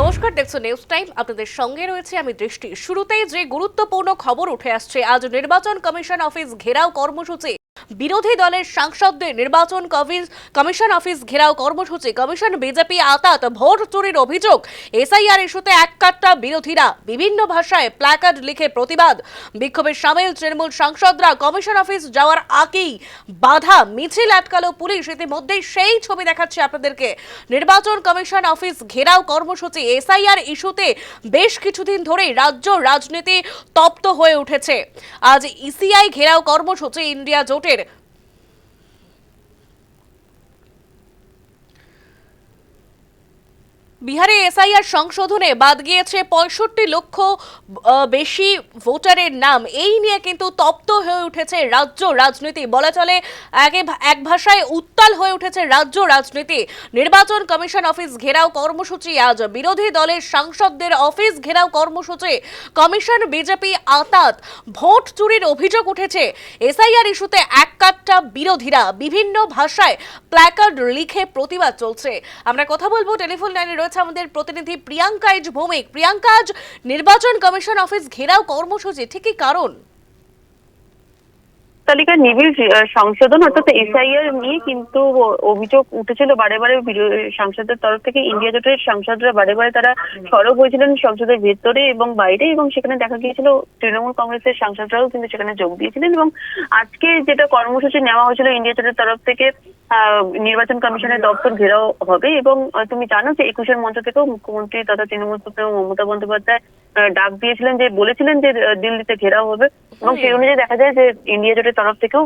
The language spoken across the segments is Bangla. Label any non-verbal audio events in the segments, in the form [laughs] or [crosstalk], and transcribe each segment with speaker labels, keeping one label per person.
Speaker 1: নমস্কার, দেখছ নিউজ টাইম আপনাদের সঙ্গে রয়েছে আমি দৃষ্টি। শুরুতেই যে গুরুত্বপূর্ণ খবর উঠে আসছে, আজ নির্বাচন কমিশন অফিস ঘেরাও কর্মসূচি। বিরোধী দলের সাংসদদের নির্বাচন কমিশ- কমিশন অফিস ঘেরাও কর্মসূচি। কমিশন বিজেপি আতাত ভোট চুরির অভিযোগ। এসআইআর ইস্যুতে এক কাট্টা বিরোধীরা বিভিন্ন ভাষায় প্ল্যাকার্ড লিখে প্রতিবাদ। বিক্ষোভে সামিল তৃণমূল সাংসদরা কমিশন অফিস যাওয়ার আগেই বাধা, মিছিল আটকালো পুলিশ। ইতিমধ্যেই সেই ছবি দেখাচ্ছে আপনাদেরকে। নির্বাচন কমিশন অফিস ঘেরাও কর্মসূচি। এসআইআর ইস্যুতে বেশ কিছুদিন ধরেই রাজ্য রাজনীতি তপ্ত হয়ে উঠেছে। আজ ইসিআই ঘেরাও কর্মসূচি ইন্ডিয়া জোটের বিহারে এসআইআর সংশোধনে বাদ গিয়েছে পঁয়ষট্টি লক্ষ বেশি ভোটারের নাম। এই নিয়ে কিন্তু তপ্ত হয়ে উঠেছে রাজ্য রাজনীতি। বলা চলে, একে এক ভাষায় উত্তাল হয়ে উঠেছে রাজ্য রাজনীতি। নির্বাচন কমিশন অফিস ঘেরাও কর্মসূচি আজ। বিরোধী দলের সাংসদদের অফিস ঘেরাও কর্মসূচি। কমিশন বিজেপি আতাত। ভোট চুরির অভিযোগ উঠেছে। এসআইআর ইস্যুতে এক কাট্টা বিরোধীরা। বিভিন্ন ভাষায় প্ল্যাকার্ড লিখে প্রতিবাদ চলছে। আমরা কথা বলব টেলিফোন লাইনে রয়েছে আমাদের প্রতিনিধি প্রিয়াঙ্কা ইজ ভৌমিক। প্রিয়াঙ্কা, আজ নির্বাচন কমিশন অফিস ঘেরাও কর্মসূচি ঠিকই কারণ?
Speaker 2: তালিকার নিবিড় সংশোধন, অর্থাৎ এসআইআর নিয়ে কিন্তু অভিযোগ উঠেছিল বারে বারে সাংসদের তরফ থেকে। ইন্ডিয়া জোটের সাংসদরা বারে বারে তারা সরব হয়েছিলেন সংসদের ভেতরে এবং বাইরে এবং সেখানে দেখা গিয়েছিল তৃণমূল কংগ্রেসের সাংসদরাও কিন্তু সেখানে যোগ দিয়েছিলেন এবং আজকে যেটা কর্মসূচি নেওয়া হয়েছিল ইন্ডিয়া জোটের তরফ থেকে নির্বাচন কমিশনের দপ্তর ঘেরাও হবে এবং তুমি জানো যে একুশের মঞ্চ থেকেও মুখ্যমন্ত্রী তথা তৃণমূল সুপ্রিমো মমতা বন্দ্যোপাধ্যায় ডাক দিয়েছিলেন যে বলেছিলেন যে দিল্লিতে ঘেরাও হবে এবং সেই অনুযায়ী দেখা যায় যে ইন্ডিয়া জোটের তরফ থেকেও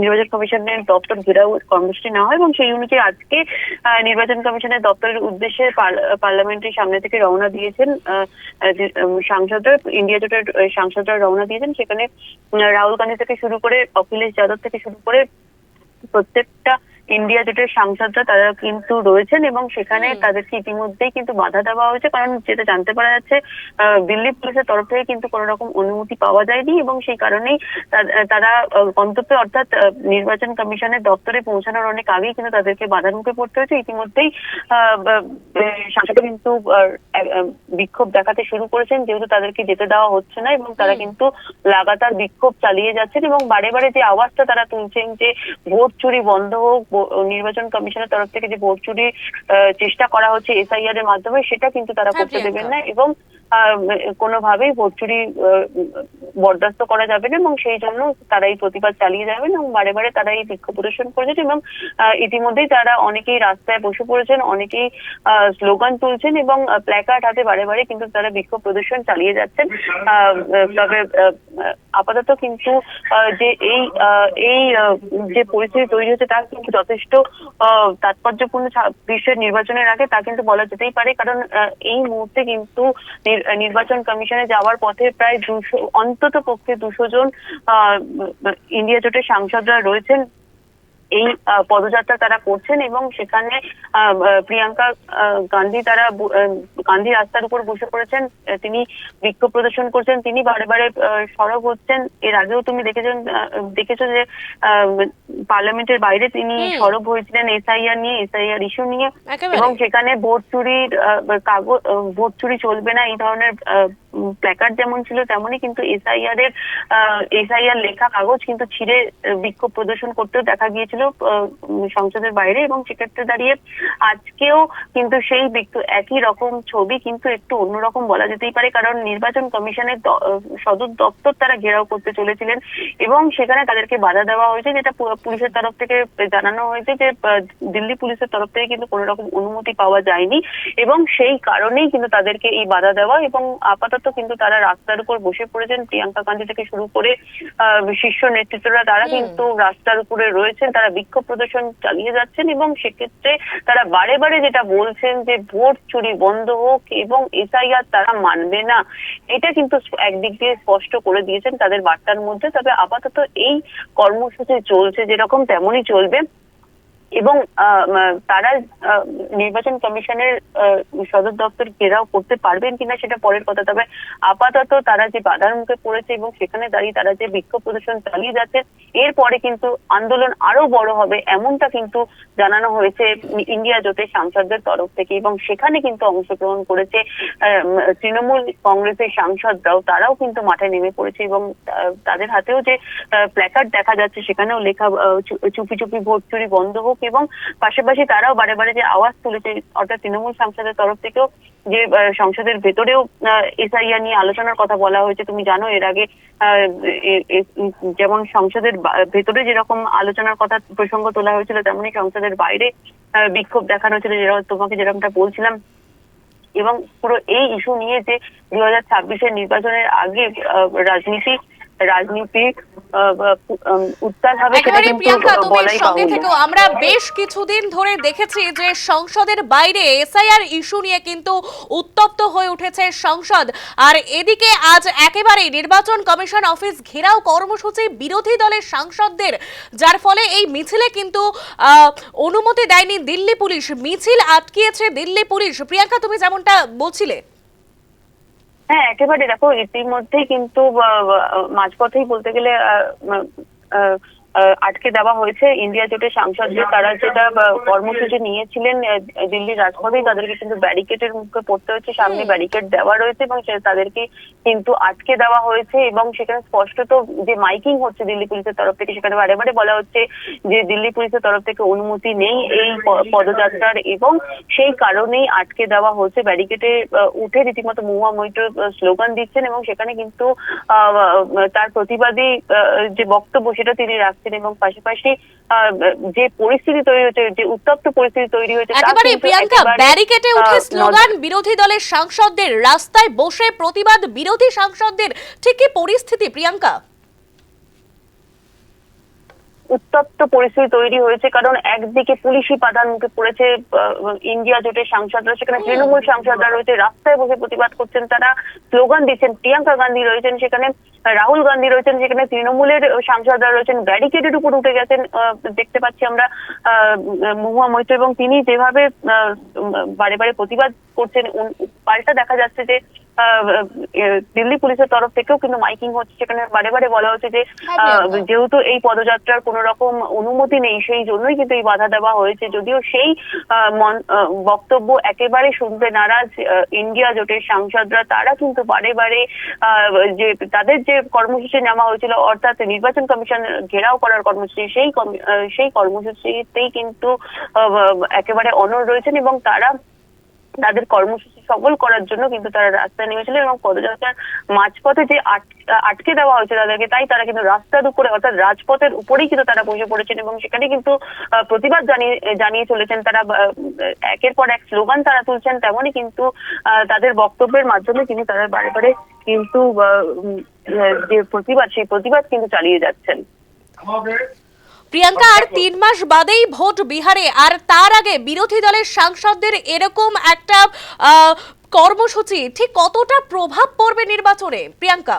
Speaker 2: নির্বাচন কমিশনের দপ্তর ঘেরাও কর্মসূচি নেওয়া হয় এবং সেই অনুযায়ী আজকে নির্বাচন কমিশনের দপ্তরের উদ্দেশ্যে পার্লামেন্টের সামনে থেকে রওনা দিয়েছেন সাংসদরা ইন্ডিয়া জোটের সাংসদরা রওনা দিয়েছেন। সেখানে রাহুল গান্ধী থেকে শুরু করে অখিলেশ যাদব থেকে শুরু করে concepta ইন্ডিয়া জোটের সাংসদরা তারা কিন্তু রয়েছেন এবং সেখানে তাদেরকে ইতিমধ্যেই কিন্তু বাধা দেওয়া হয়েছে। কারণ যেটা জানতে পারা যাচ্ছে দিল্লি পুলিশের তরফ থেকে কিন্তু কোনো রকম অনুমতি পাওয়া যায়নি এবং সেই কারণেই তারা গন্তব্যে অর্থাৎ নির্বাচন কমিশনের দপ্তরে পৌঁছানোর অনেক আগেই কিন্তু তাদেরকে বাধার মুখে পড়তে হয়েছে। ইতিমধ্যেই সাংসদরা কিন্তু বিক্ষোভ দেখাতে শুরু করেছেন। যেহেতু তাদেরকে যেতে দেওয়া হচ্ছে না এবং তারা কিন্তু লাগাতার বিক্ষোভ চালিয়ে যাচ্ছেন এবং বারে বারে যে আওয়াজটা তারা তুলছেন যে ভোট চুরি বন্ধ হোক নির্বাচন কমিশনের তরফ থেকে যে ভোট চুরি আহ, চেষ্টা করা হচ্ছে এসআইআর এর মাধ্যমে সেটা কিন্তু তারা
Speaker 1: হ্যাঁ,
Speaker 2: করতে দেবেন না এবং আহ, কোনোভাবেই ভোট চুরি আহ, বরদাস্ত করা যাবে না এবং সেই জন্য তারা এই প্রতিবাদ চালিয়ে যাবেন এবং বারে বারে তারা এই বিক্ষোভ প্রদর্শন করেছেন এবং ইতিমধ্যেই তারা অনেকেই রাস্তায় বসে পড়েছেন, অনেকেই স্লোগান তুলছেন এবং প্ল্যাকার্ড হাতে বারে বারে কিন্তু তারা বিক্ষোভ প্রদর্শন চালিয়ে যাচ্ছেন। তবে আপাতত কিন্তু যে এই এই যে পরিস্থিতি তৈরি হচ্ছে তা কিন্তু যথেষ্ট তাৎপর্যপূর্ণ ছাব্বিশের নির্বাচনের আগে তা কিন্তু বলা যেতেই পারে। কারণ এই মুহূর্তে কিন্তু নির- নির্বাচন কমিশনে যাওয়ার পথে প্রায় দুশো অন্তত পক্ষে দুশো জন ইন্ডিয়া জোটের সাংসদরা রয়েছেন। এই পদযাত্রা তারা করছেন এবং সেখানে প্রিয়াঙ্কা গান্ধী তারা গান্ধী রাস্তার উপর বসে পড়েছেন। তিনি বিক্ষোভ প্রদর্শন করছেন। তিনি বারে বারে সরব হচ্ছেন। এর আগেও তুমি দেখেছেন দেখেছ যে আহ, পার্লামেন্টের বাইরে তিনি সরব হয়েছিলেন এসআইআর নিয়ে এসআইআর ইস্যু নিয়ে। এবং সেখানে ভোট চুরির কাগজ ভোট চুরি চলবে না এই ধরনের প্ল্যাকার্ড যেমন ছিল তেমনই কিন্তু এসআইআর এর এসআইআর লেখা কাগজ কিন্তু ছিঁড়ে বিক্ষোভ প্রদর্শন করতেও দেখা গিয়েছিল সংসদের বাইরে এবং সেক্ষেত্রে দাঁড়িয়ে আজকেও কিন্তু সেই একই রকম ছবি কিন্তু একটু অন্যরকম বলা যেতেই পারে, কারণ নির্বাচন কমিশনের সদর দপ্তর তারা ঘেরাও করতে চলেছিলেন এবং সেখানে তাদেরকে বাধা দেওয়া হয়েছে, যেটা পুলিশের তরফ থেকে জানানো হয়েছে যে দিল্লি পুলিশের তরফ থেকে কিন্তু কোনো রকম অনুমতি পাওয়া যায়নি এবং সেই কারণেই কিন্তু তাদেরকে এই বাধা দেওয়া এবং আপাতত কিন্তু তারা রাস্তার উপর বসে পড়েছেন। প্রিয়াঙ্কা গান্ধী থেকে শুরু করে শীর্ষ নেতৃত্বরা তারা কিন্তু রাস্তার উপরে রয়েছেন। তারা বিক্ষোভ প্রদর্শন চালিয়ে যাচ্ছেন এবং সেক্ষেত্রে তারা বারে বারে যেটা বলছেন যে ভোট চুরি বন্ধ হোক এবং এসআইআর তারা মানবে না এটা কিন্তু একদিক দিয়ে স্পষ্ট করে দিয়েছেন তাদের বার্তার মধ্যে। তবে আপাতত এই কর্মসূচি চলছে যেরকম তেমনই চলবে। এবং তারা নির্বাচন কমিশনের সদর দপ্তর ঘেরাও করতে পারবেন কিনা সেটা পরের কথা। তবে আপাতত তারা যে বাধার মুখে পড়েছে এবং সেখানে দাঁড়িয়ে তারা যে বিক্ষোভ প্রদর্শন চালিয়ে যাচ্ছে এরপরে কিন্তু আন্দোলন আরও বড় হবে এমনটা কিন্তু জানানো হয়েছে ইন্ডিয়া জোটের সাংসদদের তরফ থেকে। এবং সেখানে কিন্তু অংশগ্রহণ করেছে তৃণমূল কংগ্রেসের সাংসদরাও, তারাও কিন্তু মাঠে নেমে পড়েছে এবং তাদের হাতেও যে প্ল্যাকার্ড দেখা যাচ্ছে, সেখানেও লেখা চুপি চুপি ভোট চুরি বন্ধ হোক এবং পাশাপাশি তারাও বারে বারে যে আওয়াজ তুলেছে, অর্থাৎ তৃণমূল সাংসদের তরফ থেকেও যে সংসদের ভেতরেও এসআইআর নিয়ে আলোচনার কথা বলা হয়েছে। তুমি জানো, এর আগে যেমন সংসদের ভেতরে যেরকম আলোচনার কথা প্রসঙ্গ তোলা হয়েছিল, তেমনি সংসদের বাইরে বিক্ষোভ দেখানো হয়েছিল যেরকম তোমাকে যেরকমটা বলছিলাম। এবং পুরো এই ইস্যু নিয়ে যে দুই হাজার ছাব্বিশের নির্বাচনের আগে রাজনীতি রাজনীতি উত্তাল হবে সেটা কিন্তু বলাই
Speaker 1: সঙ্গে। থেকেও আমরা বেশ কিছুদিন ধরে দেখেছি যে সংসদের বাইরে এসআইআর ইস্যু নিয়ে কিন্তু উত্তপ্ত হয়ে উঠেছে সংসদ। আর এদিকে আজ একেবারেই নির্বাচন কমিশন অফিস ঘেরাও কর্মসূচি বিরোধী দলের সাংসদদের যার ফলে এই মিছিলে কিন্তু আহ, অনুমতি দেয়নি দিল্লি পুলিশ। মিছিল আটকিয়েছে দিল্লি পুলিশ। প্রিয়াঙ্কা তুমি যেমনটা বলছিলে।
Speaker 2: হ্যাঁ একেবারে দেখো ইতিমধ্যেই কিন্তু মাঝপথেই বলতে গেলে আহ, আটকে দেওয়া হয়েছে। ইন্ডিয়া জোটের সাংসদদের তারা যেটা কর্মসূচি নিয়েছিলেন আহ, দিল্লির রাজপথেই তাদেরকে কিন্তু ব্যারিকেডের মুখে পড়তে হচ্ছে সামনে ব্যারিকেড দেওয়া রয়েছে এবং তাদেরকে কিন্তু আটকে দেওয়া হয়েছে এবং সেখানে স্পষ্টত যে মাইকিং হচ্ছে দিল্লি পুলিশের তরফ থেকে সেখানে বারে বারে বলা হচ্ছে যে দিল্লি পুলিশের তরফ থেকে অনুমতি নেই এই পদযাত্রার এবং সেই কারণেই আটকে দেওয়া হচ্ছে ব্যারিকেডে উঠে রীতিমতো মহুয়া মৈত্র স্লোগান দিচ্ছেন এবং সেখানে কিন্তু তার প্রতিবাদী যে বক্তব্য সেটা তিনি রাখছেন এবং পাশাপাশি যে পরিস্থিতি তৈরি হয়েছে যে উত্তপ্ত পরিস্থিতি তৈরি হয়েছে
Speaker 1: একেবারে প্রিয়াঙ্কা ব্যারিকেডে উঠে স্লোগান বিরোধী দলের সাংসদদের রাস্তায় বসে প্রতিবাদ বিরোধী সাংসদদের ঠিকই কি পরিস্থিতি প্রিয়াঙ্কা?
Speaker 2: উত্তপ্ত পরিস্থিতি তৈরি হয়েছে কারণ একদিকে পুলিশি মুখে পড়েছে ইন্ডিয়া জোটের সাংসদরা সেখানে তৃণমূল সাংসদরা রয়েছে রাস্তায় বসে প্রতিবাদ করছেন তারা স্লোগান দিচ্ছেন প্রিয়াঙ্কা গান্ধী রয়েছেন সেখানে রাহুল গান্ধী রয়েছেন সেখানে তৃণমূলের সাংসদরা রয়েছেন ব্যারিকেডের উপর উঠে গেছেন দেখতে পাচ্ছি আমরা আহ, মহুয়া মৈত্র এবং তিনি যেভাবে আহ, বারে বারে প্রতিবাদ করছেন পাল্টা দেখা যাচ্ছে যে দিল্লি পুলিশের তরফ থেকেও কিন্তু মাইকিং হচ্ছে। সেখানে বারে বারে বলা হচ্ছে যে আহ, যেহেতু এই পদযাত্রার কোন রকম অনুমতি নেই সেই জন্যই কিন্তু এই বাধা দেওয়া হয়েছে। যদিও সেই বক্তব্য একেবারে শুনতে নারাজ ইন্ডিয়া জোটের সাংসদরা তারা কিন্তু বারে বারে আহ, যে তাদের যে কর্মসূচি নেওয়া হয়েছিল অর্থাৎ নির্বাচন কমিশন ঘেরাও করার কর্মসূচি সেই সেই কর্মসূচিতেই কিন্তু একেবারে অনর রয়েছেন এবং তারা তাদের কর্মসূচি সফল করার জন্য কিন্তু তারা রাস্তায় নেমেছিলেন এবং পদযাত্রার মাঝপথে যে আটকে দেওয়া হয়েছে তাদেরকে, তাই তারা কিন্তু রাস্তার উপরে অর্থাৎ রাজপথের উপরেই কিন্তু তারা বসে পড়েছেন এবং সেখানে কিন্তু প্রতিবাদ জানিয়ে জানিয়ে চলেছেন তারা একের পর এক স্লোগান তারা তুলছেন তেমনই কিন্তু তাদের বক্তব্যের মাধ্যমে কিন্তু তারা বারে বারে কিন্তু যে প্রতিবাদ, সেই প্রতিবাদ কিন্তু চালিয়ে যাচ্ছেন।
Speaker 1: প্রিয়াঙ্কা আর তিন মাস বাদেই ভোট বিহারে আর তার আগে বিরোধী দলের সাংসদদের এরকম একটা কর্মসূচি ঠিক কতটা প্রভাব পড়বে নির্বাচনে? প্রিয়াঙ্কা।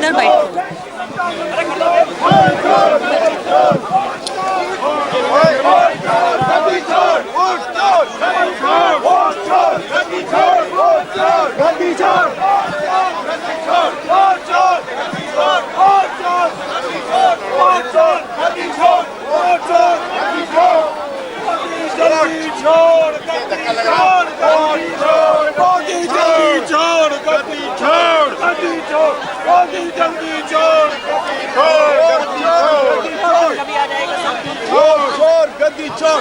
Speaker 3: ఇద్దరు బయటకు Gandhi Chowk!
Speaker 4: जल्दी जल्दी
Speaker 5: जोर जोर
Speaker 4: गद्दी
Speaker 5: चोर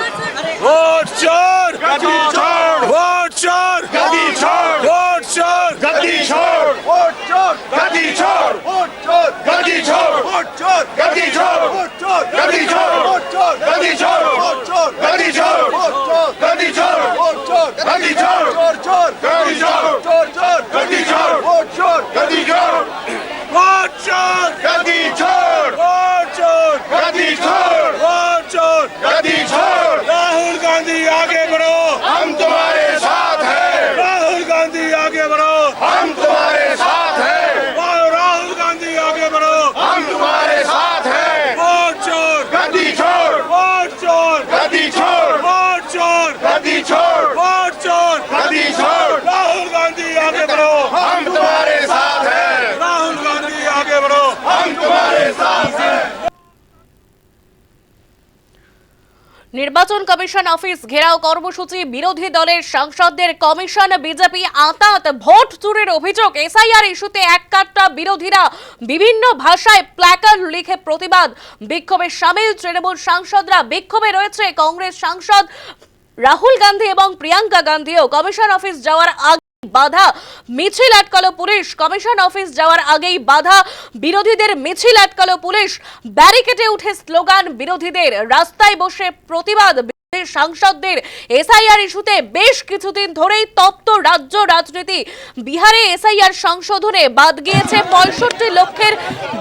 Speaker 5: वोट चोर
Speaker 4: गद्दी चोर
Speaker 5: वोट चोर
Speaker 4: गद्दी चोर
Speaker 5: वोट चोर
Speaker 4: गद्दी चोर
Speaker 5: वोट चोर
Speaker 4: गद्दी चोर
Speaker 5: वोट चोर
Speaker 4: गद्दी
Speaker 5: चोर
Speaker 4: वोट
Speaker 5: चोर
Speaker 4: गद्दी चोर
Speaker 5: वोट चोर
Speaker 4: गद्दी चोर
Speaker 5: वोट चोर
Speaker 4: गद्दी चोर
Speaker 5: वोट चोर
Speaker 4: गद्दी चोर
Speaker 5: वोट चोर
Speaker 4: गद्दी चोर
Speaker 5: वोट चोर
Speaker 4: गद्दी चोर
Speaker 5: चोर चोर
Speaker 4: गद्दी चोर
Speaker 5: चोर चोर
Speaker 4: गद्दी चोर
Speaker 5: वोट चोर
Speaker 4: गद्दी चोर
Speaker 1: নির্বাচন কমিশন অফিস ঘেরাও কর্মসূচি, বিরোধী দলের সাংসদদের কমিশন, বিজেপি আতাত ভোট চুরির অভিযোগ, এসআইআর ইস্যুতে এক কাট্টা বিরোধীরা বিভিন্ন ভাষায় প্ল্যাকার্ড লিখে প্রতিবাদ। বিক্ষোভে সামিল তৃণমূল সাংসদরা, বিক্ষোভে রয়েছে কংগ্রেস সাংসদ রাহুল গান্ধী এবং প্রিয়াঙ্কা গান্ধীও। কমিশন অফিস যাওয়ার আগে বাধা মিছিল আটকালো পুলিশ। কমিশন অফিস যাওয়ার আগেই বাধা। বিরোধীদের মিছিল আটকালো পুলিশ। ব্যারিকেডে উঠে স্লোগান, বিরোধীদের রাস্তায় বসে প্রতিবাদ। সাংসদদের এসআইআর ইস্যুতে বেশ কিছুদিন ধরেই তপ্ত রাজ্য রাজনীতি। বিহারে এসআইআর সংশোধনে বাদ গিয়েছে পঁয়ষট্টি লক্ষের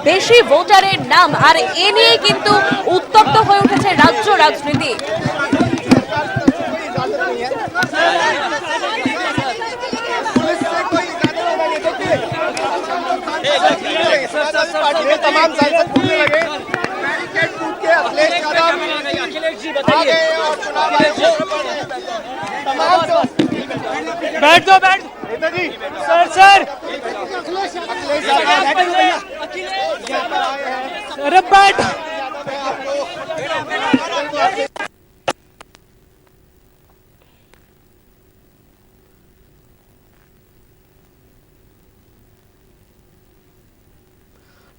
Speaker 1: বেশি ভোটারের নাম। আর এ নিয়ে কিন্তু উত্তপ্ত হয়ে উঠেছে রাজ্য রাজনীতি।
Speaker 5: पार्टी में तमाम सांसद कूदने लगे। बैरिकेड कूद के अखिलेश यादव आ गए और चुनाव आयोग
Speaker 6: बैठ दो बैठ।
Speaker 5: नेताजी।
Speaker 6: Sir sir.
Speaker 5: अखिलेश यादव हैं।
Speaker 6: अरे बैठ।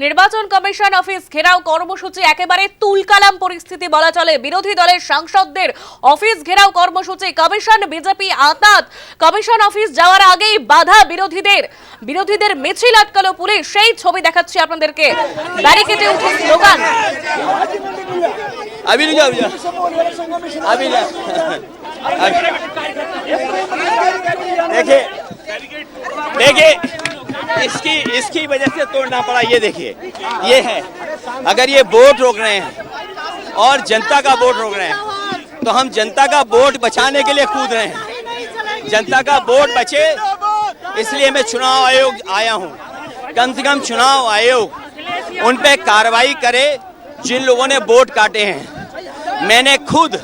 Speaker 1: নির্বাচন কমিশন অফিস ঘেরাও কর্মসূচি একেবারে তুলকালাম পরিস্থিতি বলা চলে বিরোধী দলের সাংসদদের অফিস ঘেরাও কর্মসূচি কমিশন বিজেপি আতাত কমিশন অফিস যাওয়ার আগেই বাধা বিরোধীদের বিরোধীদের মিছিল আটকালো পুলিশ সেই ছবি দেখাচ্ছি আপনাদেরকে ব্যারিকেডে উঠে স্লোগান
Speaker 7: अभी नहीं जाओ भैया अभी नहीं देखिए देखिए इसकी इसकी वजह से तोड़ना पड़ा, ये देखिए, ये है। अगर ये वोट रोक रहे हैं, और जनता का वोट रोक रहे हैं तो हम जनता का वोट बचाने के लिए कूद रहे हैं। जनता का वोट बचे, इसलिए मैं चुनाव आयोग आया हूँ। कम से कम चुनाव आयोग, उन पे कार्रवाई करे, जिन लोगों ने वोट काटे हैं। मैंने खुद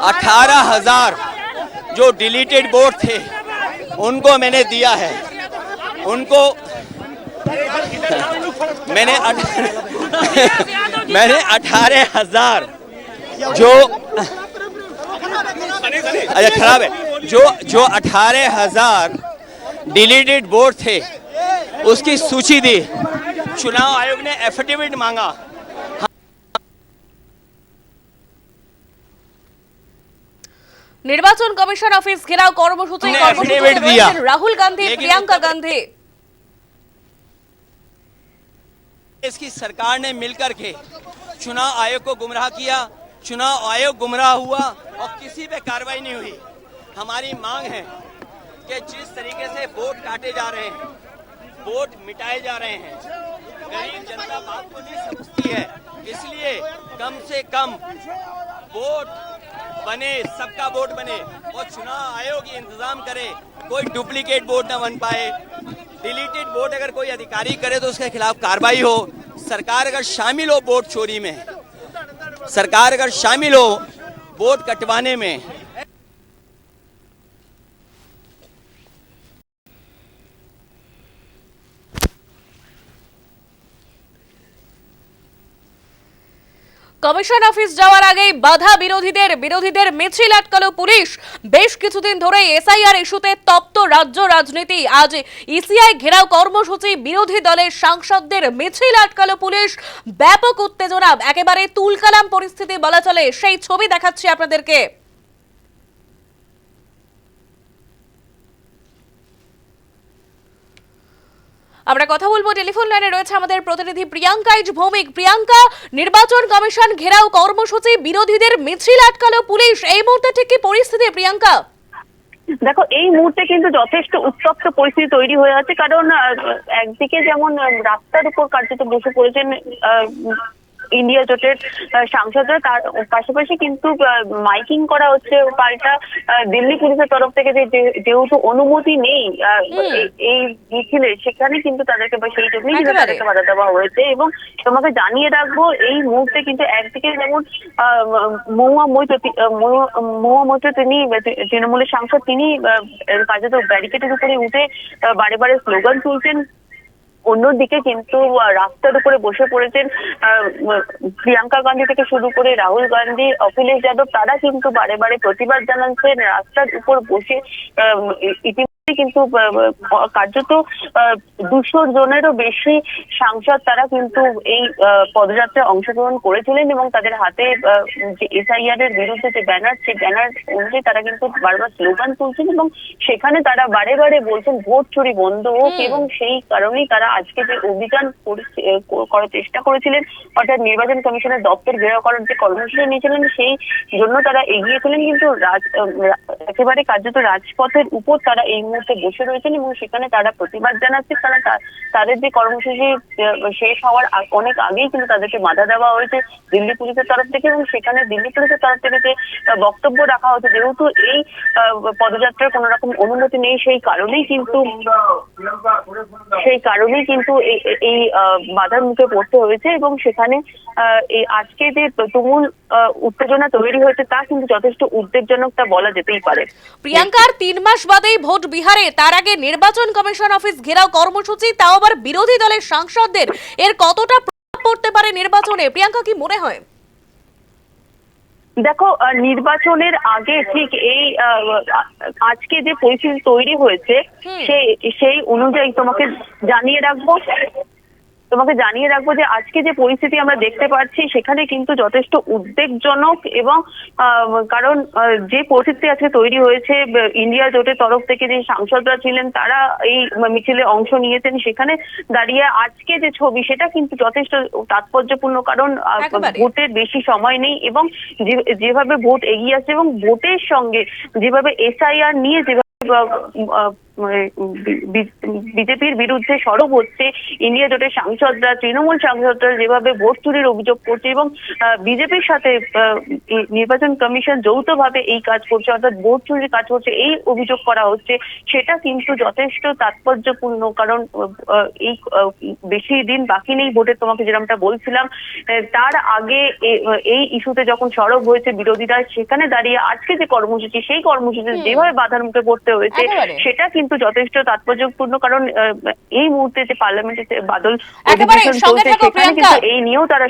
Speaker 7: अठारह हज़ार जो डिलीटेड वोट थे, उनको मैंने दिया है। उनको मैंने [laughs] मैंने अठारह हज़ार जो अच्छा खराब है। जो जो अठारह हज़ार डिलीटेड बोर्ड थे, उसकी सूची दी। चुनाव आयोग ने एफिडेविट मांगा।
Speaker 1: নির্বাচন কমিশন অফিস ঘেরাও কর্মসূচি
Speaker 7: हमने
Speaker 1: কর্মসূচিতে
Speaker 7: affidavit दिया।
Speaker 1: রয়েছেন রাহুল গান্ধী
Speaker 7: लेकिन
Speaker 1: প্রিয়াঙ্কা
Speaker 7: उत्तर-
Speaker 1: গান্ধী
Speaker 7: इसकी सरकार ने मिलकर के चुनाव आयोग को गुमराह किया चुनाव आयोग गुमराह हुआ और किसी पे कार्रवाई नहीं हुई हमारी मांग है कि जिस तरीके से वोट काटे जा रहे हैं वोट मिटाए जा रहे हैं गरीब जनता बात को नहीं समझती है इसलिए कम से कम वोट बने, सबका वोट बने। और चुनाव आयोग इंतज़ाम करे, कोई डुप्लीकेट वोट ना बन पाए। डिलीटेड वोट अगर कोई अधिकारी करे तो उसके खिलाफ कार्रवाई हो। सरकार अगर शामिल हो वोट चोरी में, सरकार अगर शामिल हो वोट कटवाने में
Speaker 1: কমিশন অফিস যাওয়ার আগেই বাধা বিরোধীদের বিরোধীদের মিছিল আটকালো পুলিশ। বেশ কিছুদিন ধরে এসআইআর ইস্যুতে তপ্ত রাজ্য রাজনীতি। আজ ইসিআই ঘেরাও কর্মসূচি বিরোধী দলের সাংসদদের মিছিল আটকালো পুলিশ। ব্যাপক উত্তেজনা, একেবারে তুলকালাম পরিস্থিতি বলা চলে। সেই ছবি দেখাচ্ছি আপনাদেরকে। আমরা কথা বলব, টেলিফোন লাইনে রয়েছে আমাদের প্রতিনিধি প্রিয়াঙ্কা ইজ ভৌমিক। প্রিয়াঙ্কা, নির্বাচন কমিশন ঘেরাও কর্মসূচি, বিরোধীদের মিছিল আটকালো পুলিশ। এই মুহূর্তে ঠিক কি পরিস্থিতি, প্রিয়াঙ্কা?
Speaker 2: দেখো, এই মুহূর্তে কিন্তু যথেষ্ট উত্তপ্ত পরিস্থিতি তৈরি হয়ে আছে। কারণ একদিকে যেমন রাস্তার উপর কার্যত বসে পড়েছেন ইন্ডিয়া জোটের সাংসদরা তার পাশাপাশি কিন্তু মাইকিং করা হচ্ছে পাল্টা দিল্লি পুলিশের তরফ থেকে যে যেহেতু অনুমতি নেই এই- মিছিলে সেখানে কিন্তু তাদেরকে বা সেই জন্যই কিন্তু তাদেরকে বাধা দেওয়া হয়েছে এবং তোমাকে জানিয়ে রাখব এই মুহূর্তে কিন্তু একদিকে যেমন আহ, মহুয়া মৈত্র মহুয়া মৈত্র তিনি তৃণমূলের সাংসদ তিনি কার্যত ব্যারিকেডের উপরে উঠে বারে বারে স্লোগান তুলছেন। অন্যদিকে কিন্তু রাস্তার উপরে বসে পড়েছেন প্রিয়াঙ্কা গান্ধী থেকে শুরু করে রাহুল গান্ধী, অখিলেশ যাদব, তারা কিন্তু বারে বারে প্রতিবাদ জানাচ্ছেন। রাস্তার উপর বসে ইতিমধ্যে কিন্তু কার্যত দুশো জনেরও বেশি সাংসদ তারা কিন্তু এই পদযাত্রায় অংশগ্রহণ করেছিলেন এবং তাদের হাতে যে এসআইআর এর বিরুদ্ধে যে ব্যানার সেই ব্যানার অনুযায়ী তারা কিন্তু বারবার স্লোগান তুলছেন এবং সেখানে তারা বারে বারে বলছেন ভোট চুরি বন্ধ হোক এবং সেই কারণেই তারা আজকে যে অভিযান করার চেষ্টা করেছিলেন অর্থাৎ নির্বাচন কমিশনের দপ্তর ঘেরাও করার যে কর্মসূচি নিয়েছিলেন সেই জন্য তারা এগিয়েছিলেন কিন্তু একেবারে কার্যত রাজপথের উপর তারা এই মুহূর্তে বসে রয়েছেন এবং সেখানে তারা প্রতিবাদ জানাচ্ছে তা- তাদের যে কর্মসূচি শেষ হওয়ার অনেক আগেই কিন্তু তাদেরকে বাধা দেওয়া হয়েছে দিল্লি পুলিশের তরফ থেকে এবং সেখানে দিল্লি পুলিশের তরফ থেকে যে বক্তব্য রাখা হয়েছে, যেহেতু এই পদযাত্রার কোনো রকম অনুমতি নেই, সেই কারণেই কিন্তু সেই কারণেই কিন্তু এই বাধার মুখে পড়তে হয়েছে এবং সেখানে এই আজকে যে তুমুল উত্তেজনা তৈরি হয়েছে তা কিন্তু যথেষ্ট উদ্বেগজনক তা বলা যেতেই পারে।
Speaker 1: প্রিয়াঙ্কার তিন মাস বাদেই ভোট বিহারে তার আগে নির্বাচন কমিশন অফিস ঘেরাও কর্মসূচি তাও আবার বিরোধী দলের সাংসদদের। এর কতটা প্রভাব পড়তে পারে নির্বাচনে? প্রিয়াঙ্কা কি মনে হয়?
Speaker 2: দেখো নির্বাচনের আগে ঠিক এই আজকে যে পরিস্থিতি তৈরি হয়েছে সেই সেই অনুযায়ী তোমাকে জানিয়ে রাখব। তোমাকে জানিয়ে রাখব যে আজকে যে পরিস্থিতি আমরা দেখতে পাচ্ছি সেখানে কিন্তু যথেষ্ট উদ্বেগজনক এবং কারণ যে পরিস্থিতি আজকে তৈরি হয়েছে ইন্ডিয়া জোটের তরফ থেকে যে সাংসদরা ছিলেন তারা এই মিছিলে অংশ নিয়েছেন সেখানে দাঁড়িয়ে আজকে যে ছবি সেটা কিন্তু যথেষ্ট তাৎপর্যপূর্ণ কারণ ভোটের বেশি সময় নেই এবং যেভাবে ভোট এগিয়ে আসছে এবং ভোটের সঙ্গে যেভাবে এসআইআর নিয়ে যেভাবে বিজেপির বিরুদ্ধে সরব হচ্ছে ইন্ডিয়া জোটের সাংসদরা তৃণমূল সাংসদরা যেভাবে ভোট চুরির অভিযোগ করছে এবং বিজেপির সাথে নির্বাচন কমিশন যৌথভাবে এই কাজ করছে অর্থাৎ ভোট চুরির কাজ করছে এই অভিযোগ করা হচ্ছে সেটা কিন্তু যথেষ্ট তাৎপর্যপূর্ণ কারণ এই বেশি দিন বাকি নেই ভোটের তোমাকে যেরকমটা বলছিলাম তার আগে এই ইস্যুতে যখন সরব হয়েছে বিরোধীরা সেখানে দাঁড়িয়ে আজকে যে কর্মসূচি সেই কর্মসূচি যেভাবে বাধার মুখে পড়তে হয়েছে। সেটা কিন্তু যথেষ্ট তাৎপর্যপূর্ণ কারণ এই মুহূর্তে যে পার্লামেন্টে বাদল
Speaker 1: একেবারে,
Speaker 2: অধিবেশন চলছে সেখানে কিন্তু এই নিয়েও তারা